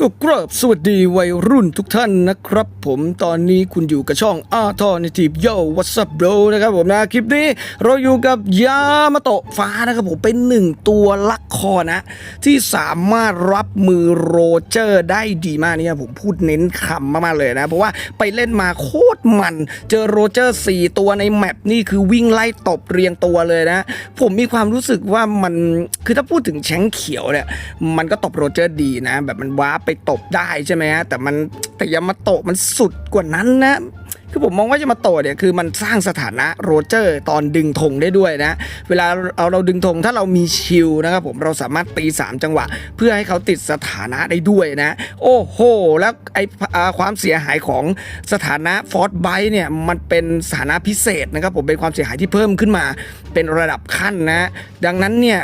ก็กราบสวัสดีวัยรุ่นทุกท่านนะครับ ผมตอนนี้คุณอยู่กับช่องอาทอนิทีฟโยวัส up bro นะครับผมนะคลิปนี้เราอยู่กับยามาโตะฟ้านะครับผมเป็นหนึ่งตัวลักคอนะ ที่สามารถรับมือโรเจอร์ได้ดีมากเนี่ยผมพูดเน้นคำมากๆเลยนะ เพราะว่าไปเล่นมาโคตรมัน เจอโรเจอร์ 4 ตัวในแมปนี่คือวิ่งไล่ตบเรียงตัวเลยนะ ผมมีความรู้สึกว่ามันคือถ้าพูดถึงแชงเขียวเนี่ยมันก็ตบโรเจอร์ดีนะ แบบมันวาร์ปไปตบได้ใช่ไหมฮะแต่มันแต่ยามาโตะมันสุดกว่านั้นนะ คือผมมองว่ายามาโตะเนี่ยคือมันสร้างสถานะโรเจอร์ตอนดึงธงได้ด้วยนะ เวลาเอาเราดึงธงถ้าเรามีชิลนะครับผมเราสามารถตี 3 จังหวะ เพื่อให้เขาติดสถานะได้ด้วยนะ โอ้โห แล้วไออความเสียหายของสถานะฟอร์ b ไบเนี่ยมันเป็นสถานะพิเศษนะครับผมเป็นความเสียหายที่เพิ่มขึ้นมาเป็นระดับขั้นนะ ดังนั้นเนี่ย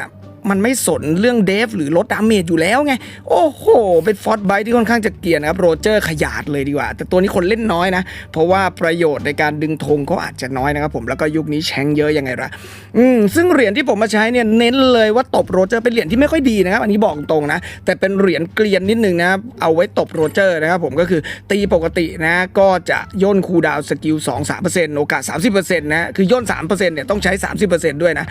มันไม่สนเรื่องเดฟหรือลดดาเมจอยู่แล้วไง โอ้โห เป็นฟอร์ b ไบที่ค่อนข้างจะเกลียดนะครับโรเจอร์ขยาดเลยดีกว่า แต่ตัวนี้คนเล่นน้อยนะ เพราะว่าประโยชน์ในการดึงธงก็อาจจะน้อยนะครับผมแล้วก็ยุคนี้แชงเยอะยังไงล่ะอืมซึ่งเหรียญที่ผมมาใช้เนี่ยเน้นเลยว่าตบโรเจอร์เป็นเหรียญที่ไม่ค่อยดีนะครับอันนี้บอกตรงนะ แต่เป็นเหรียญเกลียนนิดนึงนะเอาไว้ตบโรเจอร์นะครับผมก็คือตีปกตินะก็จะย่นคูดาวสกิล2 3 โอกาส 30%นะคือย่น3%เนี่ยต้องใช้ 30%ด้วยนะ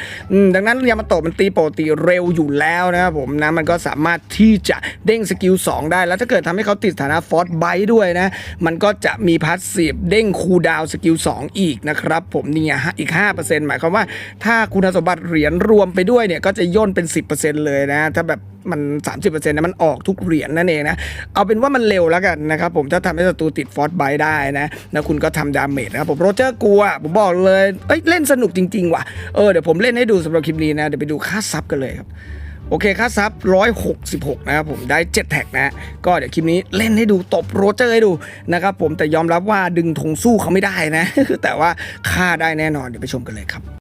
ดังนั้นยามาโตะมันตีปกติเร็วอยู่แล้วนะครับผมนะมันก็สามารถที่จะเด้งสกิล2ได้ แล้วถ้าเกิดทำให้เขาติดสถานะฟอสไบด้วยนะ มันก็จะมีพาสซีฟเด้งคูดาวสกิล2อีกนะครับผมเนี่ยอีก 5%หมายความว่าถ้าคุณสมบัติเหรียญรวมไปด้วยเนี่ยก็จะย่นเป็น 10%เลยนะ ถ้าแบบมัน30%นต์นะมันออกทุกเหรียญนั่นเองนะ เอาเป็นว่ามันเร็วแล้วกันนะครับผมถ้าทำให้ศัตรูติดฟอร์ b ไบได้นะแล้วคุณก็ทำดาเมจนะครับผมโรเจอร์กลัว ผมบอกเลยเอ้ยเล่นสนุกจริง ๆ ว่ะเออเดี๋ยวผมเล่นให้ดูสำหรับคลิปนี้นะ เดี๋ยวไปดูค่าซับกันเลยครับโอเคค่าซับ166 นะครับผมได้ 7 แท็กนะก็เดี๋ยวคลิปนี้เล่นให้ดูตบโรเจอร์ให้ดูนะครับผมแต่ยอมรับว่าดึงธงสู้เขาไม่ได้นะ แต่ว่าค่าได้แน่นอนเดี๋ยวไปชมกันเลยครับ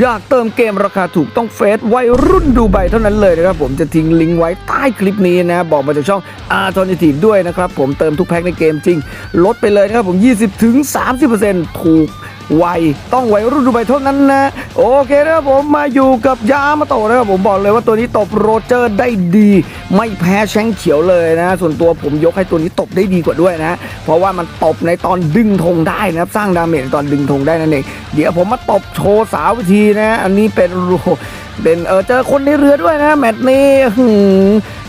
อยากเติมเกมราคาถูกต้องเฟซวัยรุ่นดูใบเท่านั้นเลยนะครับผมจะทิ้งลิงก์ไว้ใต้คลิปนี้นะ บอกมาจากช่อง a r t o n i t i v e ด้วยนะครับผมเติมทุกแพ็คในเกมจริง ลดไปเลยนะครับผม 20-30%ถูก ไวต้องวัยรุ่นดูใบเท่านั้นนะ โอเคนะครับผมมาอยู่กับยามาโตะนะครับผมบอกเลยว่าตัวนี้ตบโรเจอร์ได้ดี ไม่แพ้แชงเขียวเลยนะ ส่วนตัวผมยกให้ตัวนี้ตบได้ดีกว่าด้วยนะ เพราะว่ามันตบในตอนดึงธงได้นะครับ สร้างดาเมจในตอนดึงธงได้นั่นเองเดี๋ยวผมมาตบโชว์สาววิธีนะ อันนี้เป็นโรเป็นเออเจอคนในเรือด้วยนะแมตช์นี้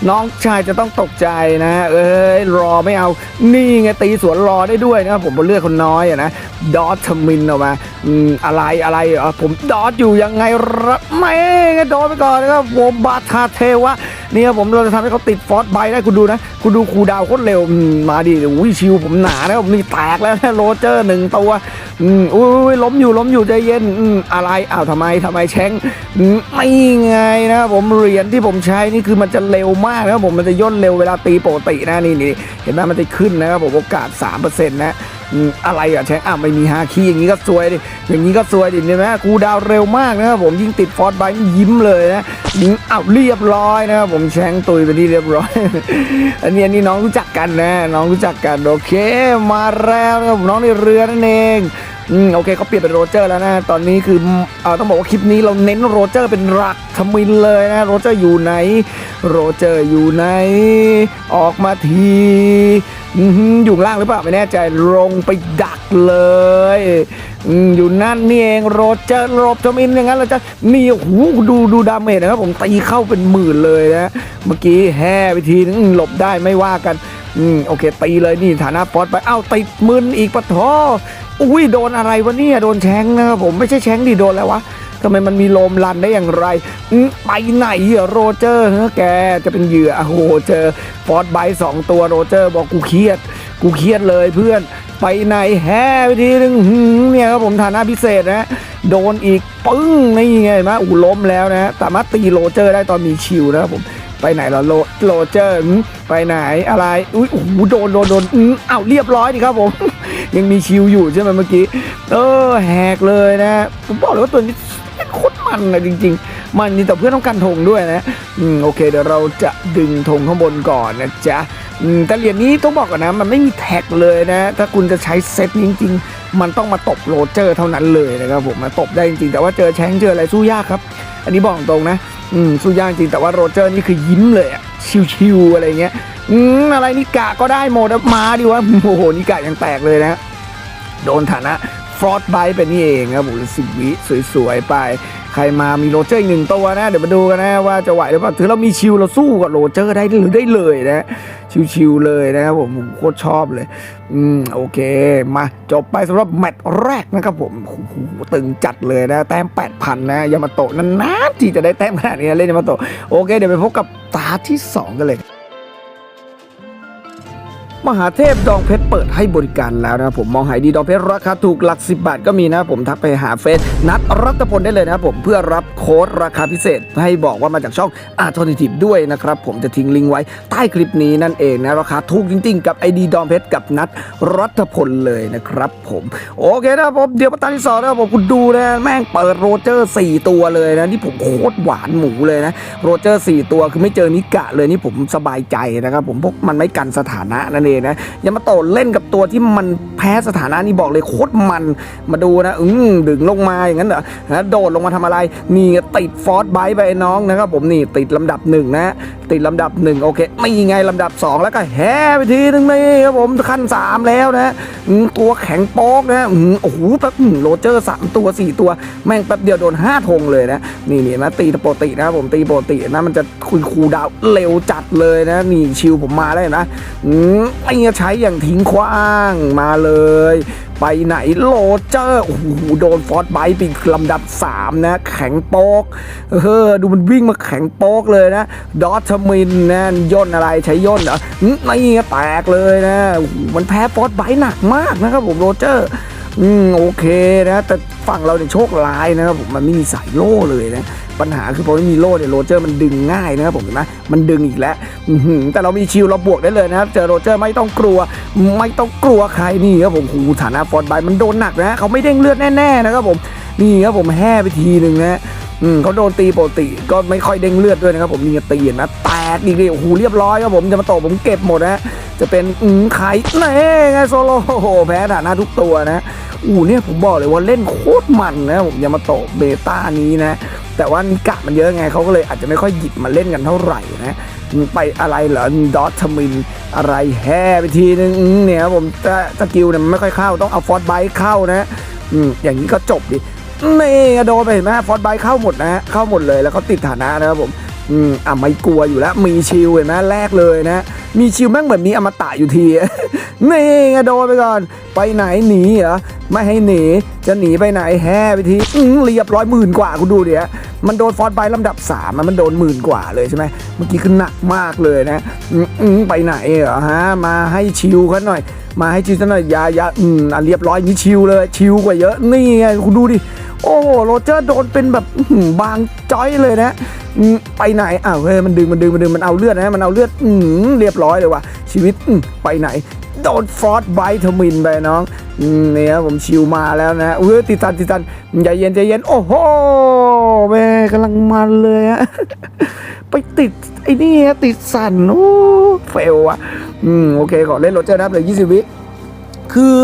น้องชายจะต้องตกใจนะเอ้ยรอไม่เอานี่ไงตีสวนรอได้ด้วยนะผมบนเลือดคนน้อยอะนะดอททมินออกมาอืมอะไรอะไรผมดอทอยู่ยังไงรับไม่ไงโดนไปก่อนนะครับผมบาทาเทวะนี่ครับผมเราจะทำให้เขาติดฟอสไบได้คุณดูนะคุณดูคูดาวโคตรเร็วมาดิอุ้ยชิวผมหนานะผมนี่แตกแล้วนะโรเจอร์หนึ่งตัวอืมอุ้ยล้มอยู่ล้มอยู่ใจเย็นอืมอะไรอ้าวทำไมทำไมแชงอืมไม่ไงนะผมเหรียญที่ผมใช้นี่คือมันจะเร็วมากนะครับผมมันจะย่นเร็วเวลาตีปกตินะนี่นี่เห็นไหมมันจะขึ้นนะครับผมโอกาส 3%นะอืมอะไรอะแชงอ้าวไม่มีฮาคีอย่างนี้ก็ซวยดิอย่างนี้ก็ซวยดิเห็นไหมคูดาวเร็วมากนะครับผมยิ่งติดฟอร์ดไบยิ้มเลยนะยิงอ้าวเรียบร้อยนะครับผมแชงตุยไปที่เรียบร้อย อันนี้อันนี้น้องรู้จักกันนะ น้องรู้จักกันโอเค มาแล้วนะครับน้องในเรือนั่นเองอืมโอเคเขาเปลี่ยนเป็นโรเจอร์แล้วนะ ตอนนี้คือเอ่อต้องบอกว่าคลิปนี้เราเน้นโรเจอร์เป็นหลักทมินเลยนะ โรเจอร์อยู่ไหน โรเจอร์อยู่ไหน ออกมาทีอยู่ล่างหรือเปล่าไม่แน่ใจลงไปดักเลยอยู่นั่นนี่เองโรเจอร์หลบทมินอย่างนั้นเราจะนี่โหดูดูดาเมจนะครับผมตีเข้าเป็นหมื่นเลยนะเมื่อกี้แห่ไปทีนึงหลบได้ไม่ว่ากันอืมโอเคตีเลยนี่ฐานะฟอสไปเอ้าติดมึนอีกปะท้ออุ้ยโดนอะไรวะเนี่ยโดนแชงนะครับผมไม่ใช่แชงดิโดนอะไรวะ ทำไมมันมีลมลันได้อย่างไรอือไปไหนเหรอโรเจอร์เฮ้แกจะเป็นเหยื่อโอ้โหเจอฟอร์ดไบสองตัวโรเจอร์บอกกูเครียด กูเครียดเลยเพื่อนไปไหนแฮ่ไปทีนึงเนี่ยครับผมฐานะพิเศษนะโดนอีกปึ้งนี่ไงเห็นไหมอู้ล้มแล้วนะสามารถตีโรเจอร์ได้ตอนมีชิวนะครับผมไปไหนเหรอโรโรเจอร์ไปไหนอะไรอุ้ยโอ้โหโดนโดนโดนอืมอ้าวเรียบร้อยดีครับผม ยังมีชิวอยู่ใช่ไหมเมื่อกี้ เออแหกเลยนะ ผมบอกเลยว่าตัวนี้ มันเลยจริง ๆ มันนี่แต่เพื่อนต้องการธงด้วยนะอืมโอเค เดี๋ยวเราจะดึงธงข้างบนก่อนนะจ๊ะแต่เหรียญนี้ต้องบอกก่อนนะ มันไม่มีแท็กเลยนะ ถ้าคุณจะใช้เซตนี้จริง ๆ มันต้องมาตบโรเจอร์เท่านั้นเลยนะครับผมมาตบได้จริงๆ แต่ว่าเจอแชงเจออะไรสู้ยากครับ อันนี้บอกตรงนะอืมสู้ยากจริงแต่ว่าโรเจอร์นี่คือยิ้มเลยอะชิวๆอะไรเงี้ยอืมอะไรนิกะก็ได้หมดมาดิวะโอ้โหนิกะยังแตกเลยนะโดนฐานะ ฟรอสไบไปนี่เองครับผมสิบวิสวยๆไป ใครมามีโรเจอร์อีกหนึ่งตัวนะ เดี๋ยวมาดูกันนะว่าจะไหวหรือเปล่าถือเรามีชิลเราสู้กับโรเจอร์ได้หรือได้เลยนะชิวๆเลยนะครับผมผมโคตรชอบเลย อืมโอเค มาจบไปสำหรับแมตช์แรกนะครับผมโหตึงจัดเลยนะ แต้ม 8,000 นะยามาโตะนานๆที่จะได้แต้มขนาดนี้เล่นยามาโตะโอเค เดี๋ยวไปพบกับตาที่ 2 กันเลย มหาเทพดองเพชรเปิดให้บริการแล้วนะผมมองหายดีดองเพชรราคาถูกหลัก 10 บาทก็มีนะผมทักไปหาเฟซนัดรัตพลได้เลยนะผมเพื่อรับโค้ดราคาพิเศษ ให้บอกว่ามาจากช่อง a l t e r n a t i v e ด้วยนะครับผมจะทิ้งลิงก์ไว้ใต้คลิปนี้นั่นเองนะราคาถูกจริง ๆ กับไอดีดองเพชรกับนัดรัตพลเลยนะครับผมโอเคนะผมเดี๋ยวมาตาที่สองนะผมคุณดูนะแม่งเปิดโรเจอร์ 4 ตัวเลยนะนี่ผมโคตรหวานหมูเลยนะโรเจอร์ 4 ตัวคือไม่เจอนิกะเลยนี่ผมสบายใจนะครับผมพวกมันไม่กันสถานะนั่นเองนะยามาโตเล่นกับตัวที่มันแพ้สถานะนี่บอกเลยโคตรมันมาดูนะอืมดึงลงมาอย่างนั้นเหรอนะโดดลงมาทำอะไร นี่ติดฟอร์สไบต์ไปน้องนะครับผมนี่ติดลำดับหนึ่งนะ ติดลำดับหนึ่งโอเค ไม่ไงลำดับสองแล้วก็แฮ่ไปทีนึงนี่ครับผมขั้นสามแล้วนะตัวแข็งโป๊กนะโอ้โหแป๊บโรเจอร์สามตัวสี่ตัว แม่งแป๊บเดียวโดนห้าธงเลยนะ นี่นี่นะตีปกตินะครับผมตีปกตินะมันจะคุยคูดาวเร็วจัดเลยนะ นี่ชิวผมมาแล้วนะอืมเงี้ยใช้อย่างทิ้งคว้างมาเลย ไปไหนโรเจอร์โอ้โหโดนฟอร์ดไบต์ปีกลำดับ 3 นะ แข็งโป๊กเออดูมันวิ่งมาแข็งโป๊กเลยนะ ดอทมินนะย่นอะไรใช้ย่นเหรออืมนี่แตกเลยนะ มันแพ้ฟอร์ดไบต์หนักมากนะครับผมโรเจอร์ อืมโอเคนะแต่ฝั่งเราเนี่ยโชคร้ายนะครับผมมันไม่มีสายโล่เลยนะปัญหาคือพอไม่มีโล่เนี่ยโรเจอร์มันดึงง่ายนะครับผมเห็นไหมมันดึงอีกแล้วแต่เรามีชิลเราบวกได้เลยนะครับเจอโรเจอร์ไม่ต้องกลัว ไม่ต้องกลัวใครนี่ครับผมหูฐานะฟอนต์ไบมันโดนหนักนะเขาไม่เด้งเลือดแน่ๆนะครับผมนี่ครับผมแห่ไปทีหนึ่งนะอืมเขาโดนตีปกติก็ไม่ค่อยเด้งเลือดด้วยนะครับผมนี่ตีนะแตกดีเลยโอ้โหเรียบร้อยครับผมจะมาตะผมเก็บหมดนะจะเป็นอืมไข่เน่ไงโซโลโอ้โหแพ้ฐานะทุกตัวนะ อู้เนี่ยผมบอกเลยว่าเล่นโคตรมันนะผมยามาโตะเบต้านี้นะ แต่ว่านิกะมันเยอะไงเขาก็เลยอาจจะไม่ค่อยหยิบมาเล่นกันเท่าไหร่นะไปอะไรเหรอดอทมินอะไรแฮ่ไปทีนึงเนี่ยผมจะสกิลเนี่ยมันไม่ค่อยเข้าต้องเอาฟอร์ดไบค์เข้านะอืมอย่างนี้ก็จบดินี่โดนไปเห็นไหมฟอร์ดไบค์เข้าหมดนะเข้าหมดเลยแล้วเขาติดฐานะนะครับผม อืมอะไม่กลัวอยู่แล้ว มีชิลเห็นไหมแรกเลยนะ มีชิลแม่งเหมือนมีอมตะอยู่ที นี่ไงโดนไปก่อน ไปไหนหนีเหรอ ไม่ให้หนี จะหนีไปไหนแฮ่ไปทีอืมเรียบร้อยหมื่นกว่าคุณดูเดี๋ยวมันโดนฟอร์ดไบลำดับสามอะมันโดนหมื่นกว่าเลยใช่ไหมเมื่อกี้คือหนักมากเลยนะ อืมไปไหนเหรอฮะ มาให้ชิลกันหน่อย มาให้ชิลกันหน่อยยายาอืมอะเรียบร้อยนี่ชิลเลย ชิลกว่าเยอะ นี่ไงคุณดูดิ โอ้โหโรเจอร์โดนเป็นแบบบางจ้อยเลยนะไปไหนอ้าวเฮ้ยมันดึงมันดึงมันดึงมันเอาเลือดนะมันเอาเลือดอืเรียบร้อยเลยว่ะชีวิตไปไหนโดนฟอร์ไบท์มินไปน้องเนี่ยผมชิวมาแล้วนะเออติดตันติดตันใจเย็นใจเย็นโอ้โหแม่กำลังมันเลยอะไปติดไอ้นี่ฮะติดสันโอ้เฟลอะอืมโอเคขอเล่นโรเจอร์นับเหลือ20วิคือ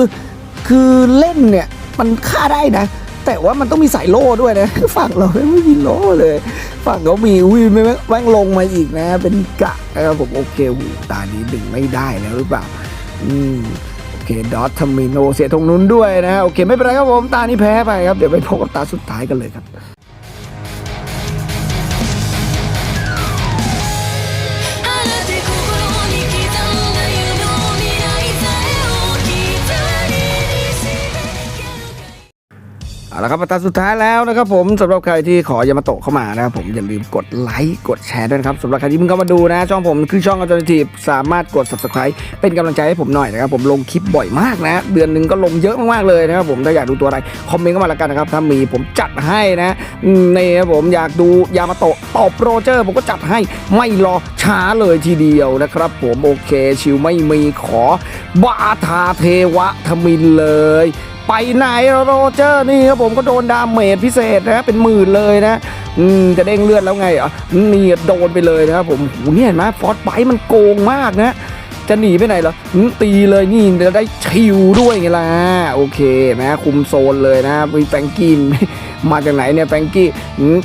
คือเล่นเนี่ยมันฆ่าได้นะ แต่ว่ามันต้องมีสายโล่ด้วยนะฝั่งเราไม่มีโล่เลย ฝั่งเขามีอุ้ยไม่แม่งแม่งลงมาอีกนะ เป็นกะนะครับผมโอเคหูตานี้ดึงไม่ได้แล้วหรือเปล่า อืมโอเคดอททมิโนเสียตรงนู้นด้วยนะ โอเคไม่เป็นไรครับผม ตานี้แพ้ไปครับ เดี๋ยวไปพบกับตาสุดท้ายกันเลยครับ เอาละครับมาตาสุดท้ายแล้วนะครับผมสำหรับใครที่ขอยามาโตะเข้ามานะครับผมอย่าลืมกดไลค์กดแชร์ด้วยนะครับสำหรับใครที่เพิ่งเข้ามาดูนะ ช่องผมคือช่องอัลเทอร์เนทีฟสามารถกด subscribe เป็นกำลังใจให้ผมหน่อยนะครับผมลงคลิปบ่อยมากนะ เดือนหนึ่งก็ลงเยอะมากๆเลยนะครับผมถ้าอยากดูตัวอะไรคอมเมนต์เข้ามาล้วกันนะครับถ้ามีผมจัดให้นะอืมนี่ครับผมอยากดูยามาโตะตอบโรเจอร์ผมก็จัดให้ไม่รอช้าเลยทีเดียวนะครับ ผมโอเคชิวไม่มีขอบาทาเทวะทมินเลยไปไหนโรเจอร์นี่ครับผมก็โดนดาเมจพิเศษนะเป็นหมื่นเลยนะอืมจะเด้งเลือดแล้วไงอะนี่โดนไปเลยนะครับผมโหเนี่ยเห็นไหมฟอสไบมันโกงมากนะจะหนีไปไหนเหรอตีเลยนี่จะได้ชิวด้วยไงล่ะโอเคนะคุมโซนเลยนะมีแฟงกิน มาจากไหนเนี่ยแฟรงกี้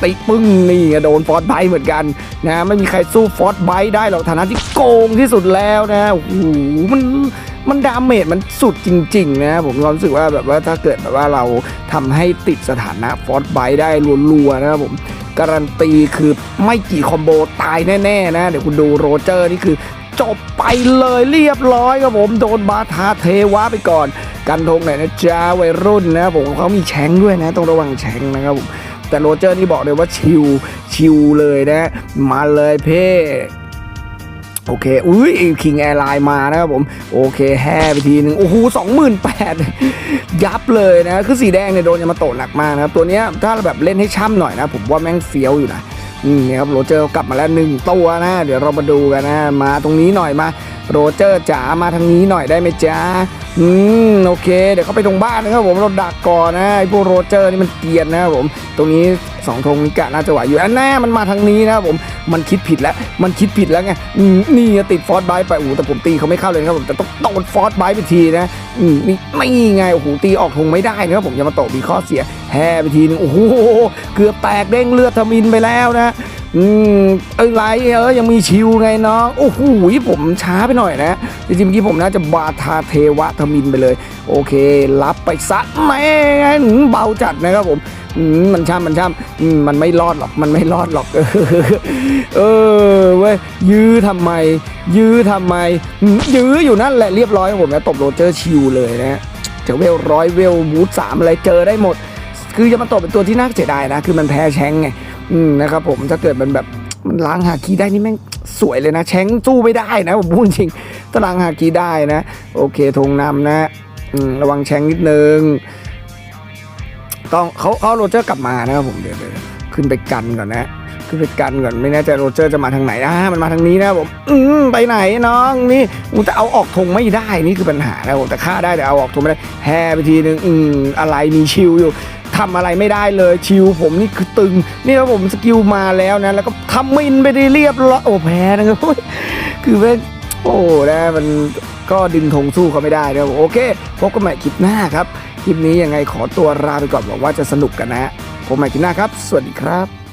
ตีปึ้งนี่ไงโดนฟอสไบเหมือนกันนะไม่มีใครสู้ฟอสไบได้หรอกฐานะที่โกงที่สุดแล้วนะโอ้โหมันมันดาเมจมันสุดจริง ๆ นะผมรู้สึกว่าแบบว่าถ้าเกิดแบบว่าเราทำให้ติดสถานะฟอสไบได้รัวๆนะครับผมการันตีคือไม่กี่คอมโบตายแน่ ๆ นะ เดี๋ยวคุณดูโรเจอร์นี่คือ จบไปเลยเรียบร้อยครับผมโดนบาทาเทวะไปก่อน กันทงไหนอยนะจ้าวัยรุ่นนะผมเขามีแชงด้วยนะต้องระวังแชงนะครับผมแต่โรเจอร์นี่บอกเลยว่าชิวชิวเลยนะ มาเลยเพ่โอเค อุ้ยคิงแอร์ไลน์มานะครับผม โอเค แห่ไปทีหนึ่งโอ้โหสองหมื่นแปดยับเลยนะ คือสีแดงเนี่ยโดนยามาโตะหนักมากนะครับ ตัวเนี้ยถ้าแบบเล่นให้ช่ำหน่อยนะ ผมว่าแม่งเฟี้ยวอยู่นะ นี่ครับโรเจอร์กลับมาแล้วหนึ่งตัวนะ เดี๋ยวเรามาดูกันนะ มาตรงนี้หน่อยมา โรเจอร์จ๋ามาทางนี้หน่อยได้ไหมจ๊ะอืมโอเค เดี๋ยวเขาไปตรงบ้านนะครับผมเราดักก่อนนะไอ้พวกโรเจอร์นี่มันเกียนนะครับผม ตรงนี้สองธงนี้กะน่าจะไหวอยู่อันแน่มันมาทางนี้นะครับผมมันคิดผิดแล้วมันคิดผิดแล้วไงนี่ติดฟอสไบไปโอ้แต่ผมตีเขาไม่เข้าเลยครับผมแต่ต้องโดนฟอสไบไปทีนะนี่ไม่ไงโอ้โหตีออกธงไม่ได้นะครับผมยามาโตะมีข้อเสียแห่ไปทีนึงโอ้โหเกือบแตกเด้งเลือดทมินไปแล้วนะอืมอะไรเออยังมีชิวไงน้องโอ้โหผมช้าไปหน่อยนะ จริงๆเมื่อกี้ผมน่าจะบาทาเทวะทมินไปเลย โอเค รับไปซะแม่งหืมเบาจัดนะครับผม มันช่ำมันช่ำมันไม่รอดหรอก มันไม่รอดหรอก เออเว้ยยื้อทำไม ยื้อทำไม ยื้ออยู่นั่นแหละเรียบร้อยครับผมนะตบโรเจอร์ชิวเลยนะเจอเวลร้อยเวลบูทสามอะไรเจอได้หมด คือจะมาตบเป็นตัวที่น่าเสียดายนะ คือมันแพ้แชงไงนะครับผมถ้าเกิดมันแบบมันล้างหาคีได้นี่แม่งสวยเลยนะ แชงสู้ไม่ได้นะผมพูดจริงถ้าล้างหาคีได้นะ โอเคธงนำนะระวังแชงนิดนึง ต้องเขาเขาโรเจอร์กลับมานะครับผมเดี๋ยวเดี๋ยวขึ้นไปกันก่อนนะขึ้นไปกันก่อนไม่แน่ใจโรเจอร์จะมาทางไหนอ่ามันมาทางนี้นะผมอืมไปไหนน้องนี่อูจะเอาออกธงไม่ได้นี่คือปัญหานะผมแต่ฆ่าได้แต่เอาออกธงไม่ได้แห่ไปทีนึงอืมอะไรมีชิวอยู่ทำอะไรไม่ได้เลยชิวผมนี่คือตึง นี่ครับผมสกิลมาแล้วนะ แล้วก็ทำมินไปได้เรียบร้อยโอ้แพ้นะครับคือเป็นโอ้นะมันก็ดึงธงสู้เขาไม่ได้นะครับโอเคพบกันใหม่คลิปหน้าครับ ลิปนี้ยังไงขอตัวลาไปก่อนบอกว่าจะสนุกกันนะผมใหม่ที่หน้าครับ สวัสดีครับ